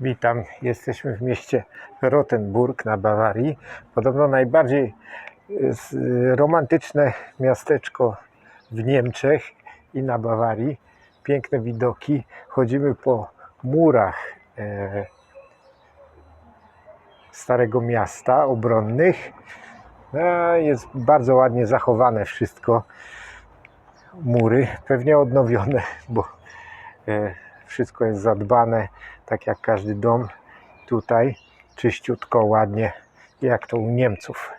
Witam. Jesteśmy w mieście Rottenburg na Bawarii. Podobno najbardziej y, s- romantyczne miasteczko w Niemczech i na Bawarii. Piękne widoki. Chodzimy po murach e, Starego Miasta obronnych. No, jest bardzo ładnie zachowane wszystko. Mury pewnie odnowione, bo e, wszystko jest zadbane, tak jak każdy dom tutaj, czyściutko, ładnie, jak to u Niemców.